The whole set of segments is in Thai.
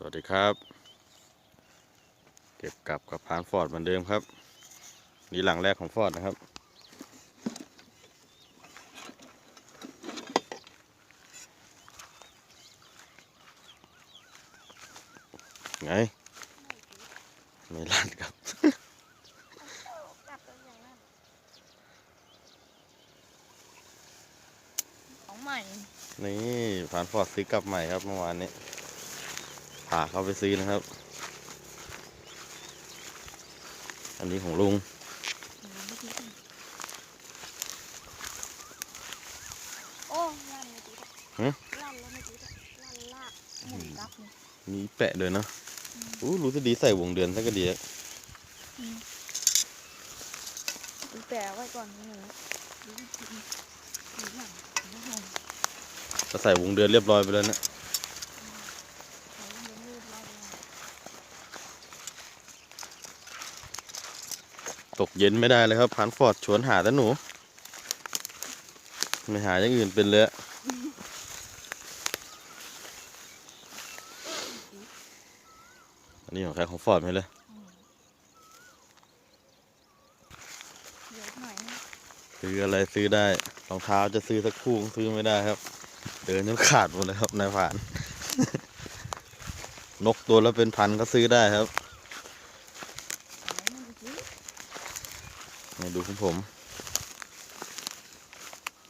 สวัสดีครับ เก็บกลับกับพานฟอร์ดเหมือนเดิมครับ นี่หลังแรกของฟอร์ดนะครับ ไง ไม่ลั่นครับ ของใหม่ นี่พานฟอร์ดซื้อกลับใหม่ครับเมื่อวานนี้ พาเขาไปซื้อนะครับ อันนี้ของลุงโอ้ลั่นเลยจีฮะลั่นแล้วไม่จีลั่นลากหมุนกลับเลยมีแปะด้วยเนอะอู้รู้สึกดีใส่วงเดือนสักก็ดีอะดูแปะไว้ก่อนนี่หนูดูดูดูหลังดูหลังก็ใส่วงเดือนเรียบร้อยไปแล้วนะเขาเลี้ยงลูกเราเลย ตกเย็นไม่ได้เลยครับพานฟอร์ดชวนหาแต่หนู ไม่หาอย่างอื่นเป็นเลยอะอันนี้ของใครของฟอร์ดไหมเลยเยอะซื้ออะไรซื้อได้รองเท้าจะซื้อสักคู่ก็ซื้อไม่ได้ครับ เดินจนขาดหมดเลยครับนายผ่าน นกตัวละเป็นพันก็ซื้อได้ครับ อะไรนั่นดูสิ นี่ดูของผม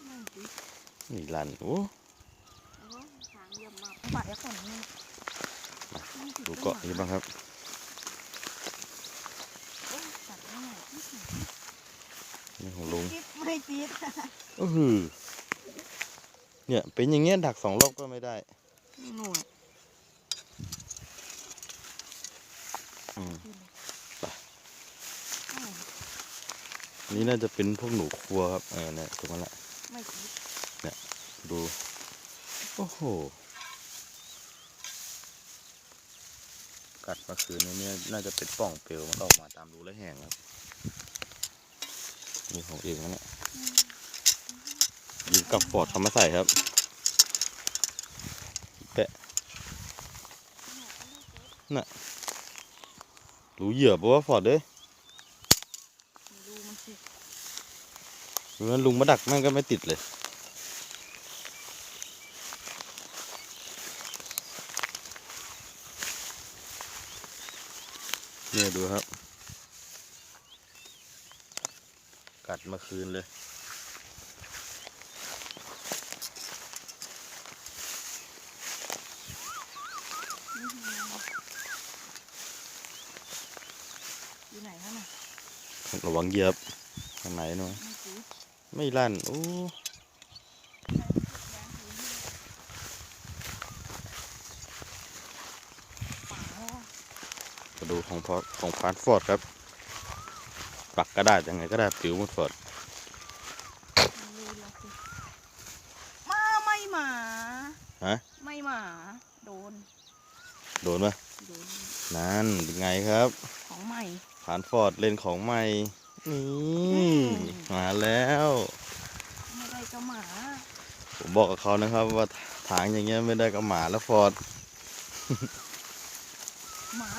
นั่นสินี่ลันโอ้โอ้หางเยี่ยมมากบัตรแล้วก่อนนี่ดูเกาะนี้บ้างครับโอ้ตัดไม่ไหนนี่ของลุงจิ๊บไม่จิ๊บอือหือเนี่ย เป็นอย่างเงี้ยดักสองรอบก็ไม่ได้หน่วย อืม ไป อ้าว อั นี่น่าจะเป็นพวกหนูครัวครับเออเนี่ยถูกมันละไม่จิ๊บดู โอ้โห กัดมาคืนนี้เนี่ยน่าจะเป็นป่องเปลวมันออกมาตามรูและแห้งครับนี่ของเองนะเนี่ยยิงกับฟอร์ดทำมาใส่ครับแปะน่ะรู้เหยื่อปะว่าฟอร์ดเด้มันสิ ดูนั้นลุงมาดักแม่งก็ไม่ติดเลย เนี่ยดูครับ กัดมาคืนเลยอยู่ไหนคะน่ะระวังเหยียบข้างไหนเนาะ ไม่จิ๊บไม่ลั่นโอ้ป่าแล้วอะมาดูของพอของพาร์ทฟอร์ดครับ ปักกระดาษยังไงก็ได้ปิวหมดฟอร์ดมันรู้แล้วสิมาไม่หมาฮะไม่หมา โดน โดนปะโดนนั่นเป็นไงครับ ของใหม่พาร์ทฟอร์ดเล่นของใหม่ นี่มาแล้ว ไม่ได้ก็หมา ผมบอกกับเขานะครับว่าทางอย่างเงี้ยไม่ได้กับหมาแล้วฟอร์ดหมา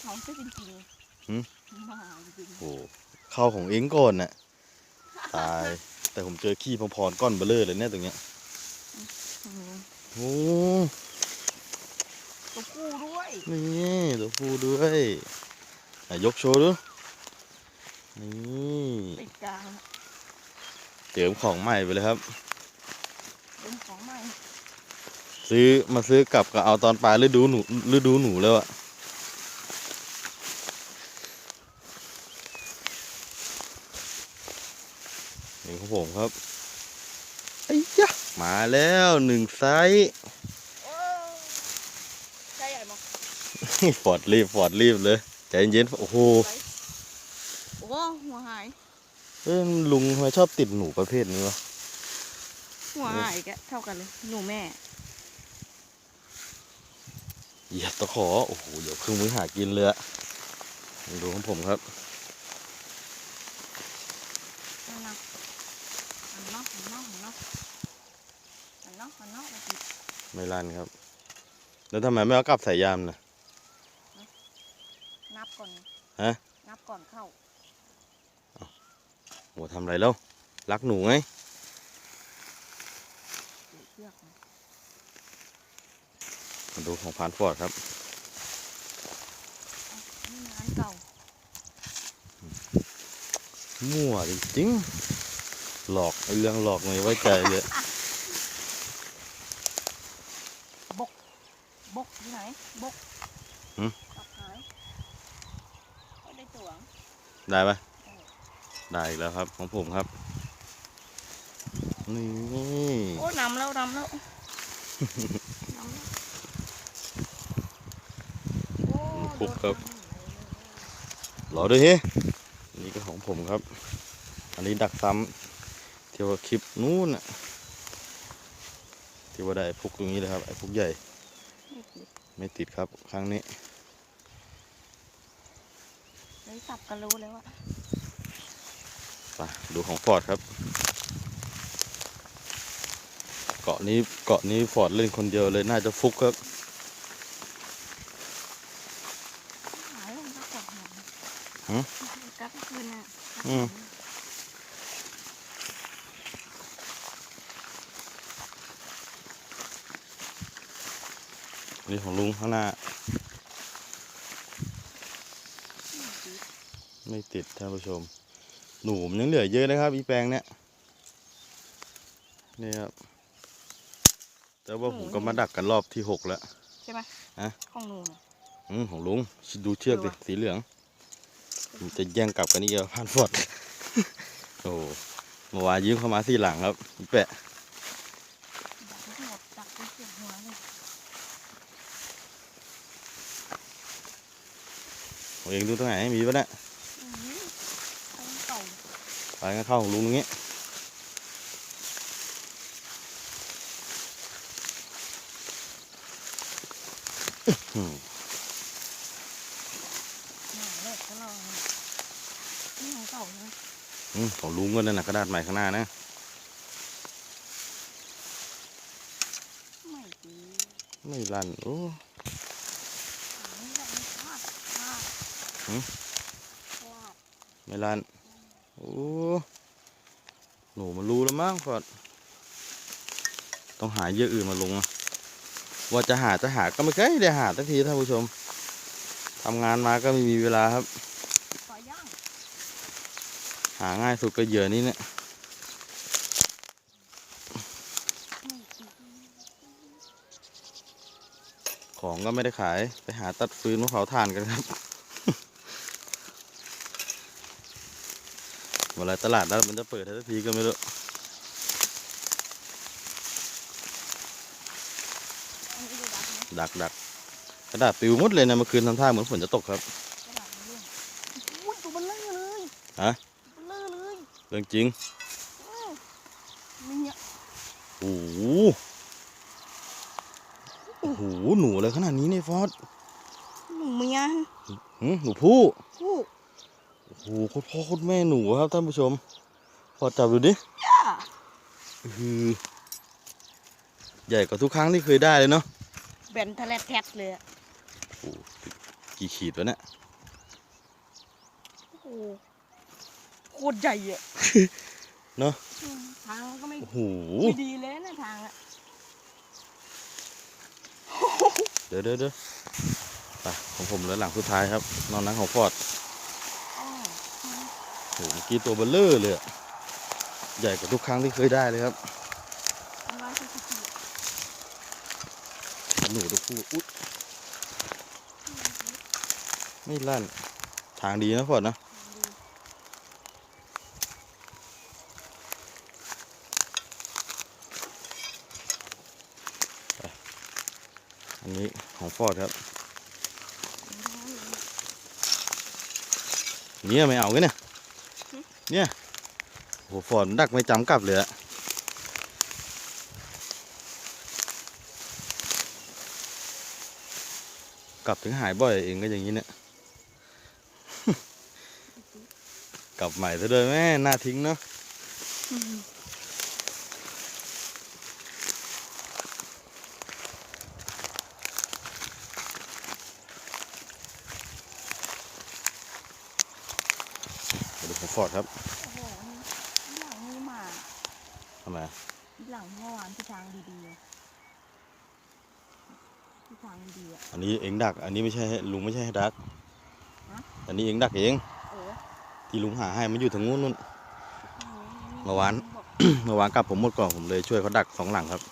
เขาจะจริงหืมหมาจริงโอ้เข้าของเองก่อนน่ะตาย แต่ผมเจอขี้พองๆก้อนเบลเลอร์เลยเนี่ยตรงเนี้ยอืมโอ้ตัวผู้ด้วย นี่ตัวผู้ด้วยอะ ยกโชว์ดูนี่เป็นกลางเติมของใหม่ไปเลยครับเป็นของใหม่ ซื้อมาซื้อกลับก็เอาตอนปลายฤดูหนูฤดูหนูแล้วอะนี่ของผมครับไอ้ยะมาแล้วหนึ่งไซส์โอ้ใช่ใหญ่มากฟอร์ดรีบฟอร์ดรีบเลย ใจเย็นๆโอ้โหโอ้หัวหายเอ้ยลุงทำไมชอบติดหนูประเภทนี้วะหัวหายแกเท่ากันเลยหนูแม่เหยียบตะขอโอ้โหเดี๋ยวครึ่งมือหากินเลยอะดูของผมครับนั่นนะหันนอกหันนอกหันนอกหันนอกหันนอกมาติดไม่ลั่นครับ แล้วทำไมไม่เอากลับสายยามนะ นับก่อนฮะนับก่อนเข้าโหทำอะไรแล้ว รักหนูไงเชือกนะมาดูของพานฟอร์ดครับนี่มันอันเก่า มั่วจริงๆหลอกไอ้เรื่องหลอกไม่ไว้ใจเลย บกที่ไหน บก หืม ตับหายไม่ได้ตัวง ได้ปะได้อีกแล้วครับของผมครับ นี่โอ้นำแล้วนำแล้วนำแล้วโอ้พุกครับโดนรอด้วยเฮ้นี่ก็ของผมครับ อันนี้ดักซ้ำที่ว่าคลิปนู้นน่ะที่ว่าได้ไอ้พุกตรงนี้เลยครับไอ้พุกใหญ่นี่ติดไม่ติดครับครั้งนี้ เลยสับกันรู้แล้วอะไปดูของฟอร์ดครับ เกาะนี้เกาะนี้ฟอร์ดเล่นคนเดียวเลยน่าจะฟุกครับหายลงก็จับหางหืมกัดคืนน่ะอืมนี่ของลุงข้างหน้า ไม่ติดท่านผู้ชม หนูมันยังเหลือเยอะนะครับ อีแปลงเนี้ยนี่ครับ แต่ว่าผมก็มาดักกันรอบที่หกแล้ว ใช่ไหมฮะ ของหนูน่ะ อืมของลุงดูเชือกดิเออว่ะสีเหลืองมันจะแย่งกลับกันนี่เดียวพันฟอด โอ้เมื่อวานยืมเข้ามาสี่หลังครับอีแปะดักไม่หมดดักไปเสียบหัวเลยผมเองดูตรงไหนมีปะเนี่ย อื้อหือเอาเก่า ไปงั้นเข้าของลุงตรงนี้อืมหนาเลยก็ลองนี่ของเก่าใช่ไหมอืมของลุงก็นั่นนะกระดาษใหม่ข้างหน้านะไม่ดีไม่ลั่นโอ้อันนี้แหละมันพลาดพลาดหืมพลาดไม่ลั่น โอ้หนูมันรู้แล้วมั้งฟอดต้องหาเยื่ออื่นมาลงอะว่าจะหาจะหาก็ไม่เคยได้หาสักทีท่านผู้ชมทำงานมาก็ไม่มีเวลาครับ หาง่ายสุดก็เหยื่อนี้เนี่ยของก็ไม่ได้ขายไปหาตัดฟืนมาเผาถ่านกันครับ เวลาตลาดนัดมันจะเปิดให้สักทีก็ไม่รู้อันนี้ดูดักไหมดักดักกระดาษปลิวหมดเลยนะเมื่อคืนทำท่าเหมือนฝนจะตกครับกระดาษมันร่วงอุ้ยตัวมันเลื่อยเลยฮะมันเลื่อยเลยเรื่องจริงอื้อมีเนี่ยโอ้โหโอ้โหหนูอะไรขนาดนี้เนี่ยฟอสหนูเมียหึหนูผู้ผู้ โอ้โหโคตรพ่อโคตรแม่หนูครับท่านผู้ชมฟอสจับดูดิย่าคือใหญ่กว่าทุกครั้งที่เคยได้เลยเนาะแบนทะเลแทดเลยอะโอ้โหกี่ขีดวะเนี่ยโอ้โหโคตรใหญ่อะเนอะอืมทางก็ไม่โอ้โหไม่ดีเลยนะทางอะเดี๋ยวเดี๋ยวเดี๋ยวไปของผมเหลือหลังสุดท้ายครับ นอนนั้นของฟอร์ดอ้อ โอ้โหเมื่อกี้ตัวเบลเลอร์เลยใหญ่กว่าทุกครั้งที่เคยได้เลยครับหนูตัวผู้อุ๊ยไม่ลั่น ทางดีนะฟอดนะอันนี้ของฟอดครับ เนี่ยไม่เอากันเนี่ย เนี่ยโอ้โหฟอร์ดดักไม่จำกลับเลยอะกลับถึงหายบ่อยเองก็อย่างนี้เนี่ย กลับใหม่ซะด้วยแม่น่าทิ้งเนาะ อร์ดครับโอ้โหนี่หลังนี่หมาทำไมหลังเมื่อวานที่ทางดีๆอะที่ทางดีๆอะอันนี้เองดัก อันนี้ไม่ใช่ให้ลุงไม่ใช่ให้ดักฮะอันนี้เองดักเอง เออที่ลุงหาให้มันอยู่ทางนู้นนู่น โอ้โหเมื่อวาน บอกเมื่อวานกลับผมหมดก่อนผมเลยช่วยเขาดักสองหลังครับ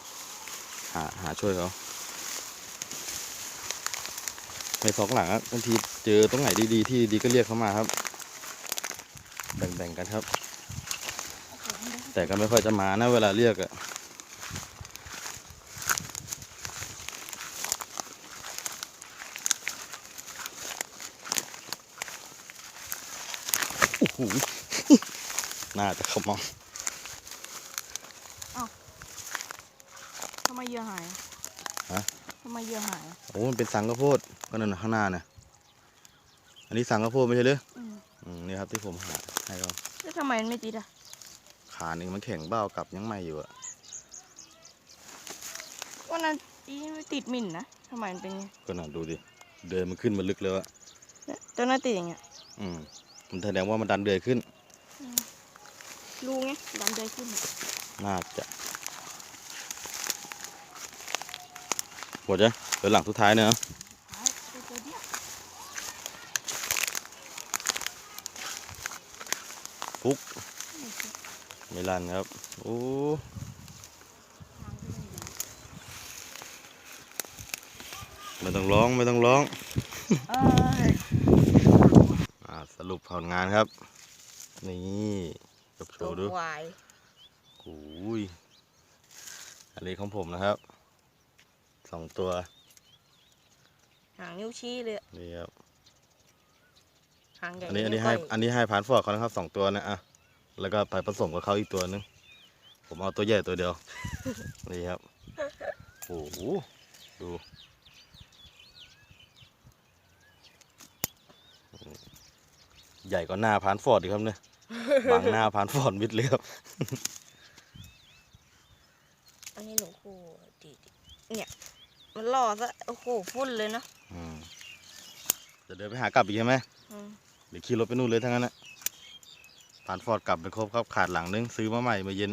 หาหาช่วยเขาในสองหลังอะบางทีเจอตรงไหนดีๆที่ดีก็เรียกเขามาครับ แบ่งๆกันครับโอ้โหมันได้แต่ก็ไม่ค่อยจะมานะเวลาเรียกอะโอ้โหน่าจะขมองทำไมเหยื่อหายฮะทำไมเหยื่อหายโอ้มันเป็นสังข้าวโพดก็นั่นนะข้างหน้าน่ะอันนี้สังข้าวโพดไม่ใช่หรืออืมอืมนี่ครับที่ผมหา ให้เขาแล้วทำไมมันไม่ติดอะขาหนึ่งมันแข็งเบ้ากลับยังไม่อยู่อะวันนั้นอีไม่ติดหมิ่นนะทำไมมันเป็นอย่างงี้ก็น่าดูดิ เดินมันขึ้นมาลึกแล้วอะเนี่ยตัวนั้นติดอย่างเงี้ยอืมมันแสดงว่ามันดันเดือยขึ้น รูไงดันเดยขึ้นอะน่าจะหมดจ้ะเดี๋ยวหลังสุดท้ายเนอะหายไปตัวเดียว ฟุก ไม่ใช่ ไม่ลั่นครับ โอ้ทางที่ไม่ดีไม่ต้องร้องไม่ต้องร้องเอ้ยอ่าสรุปผลงานครับ นี่ยกโชตัวว์ดูควายโอ้ยอันนี้ของผมนะครับ สองตัว หางนิ้วชี้เลย นี่ครับ หางใหญ่อันนี้อันนี้วให้ก้ยอันนี้ให้ผ่านฟอกเขานะครับสองตัวนะอะ แล้วก็ไปผสมกับเขาอีกตัวนึง ผมเอาตัวใหญ่ตัวเดียว นี่ครับ โอ้โห ดู ใหญ่กว่าหน้าพานฟอร์ดอีกครับเนี่ยบังหน้าพานฟอร์ดมิดเลยครับ อันนี้หลวงปู่ดีๆเนี่ย มันหล่อซะ โอ้โหฟุ้นเลยเนาะอืมจะเดินไปหากลับอีกใช่ไหมอืมเดี๋ยวขี่รถไปนู่นเลยทั้งนั้นนะ พานฟอร์ดกลับไปครบครับขาดหลังนึงซื้อมาใหม่เมื่อเย็น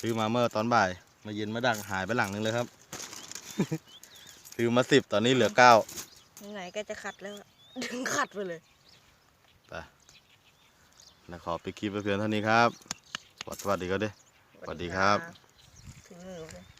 ซื้อมาเมื่อตอนบ่ายเมื่อเย็นมาดักหายไปหลังนึงเลยครับ ซื้อมาสิบตอนนี้เหลือเก้าไหนๆก็จะขัดแล้วอะดึงขัดไปเลยนะขอไปดคลิปไปเพียงเท่านี้ครับสวัสดีครับเด้สวัสดีครับ ถึงมือเลย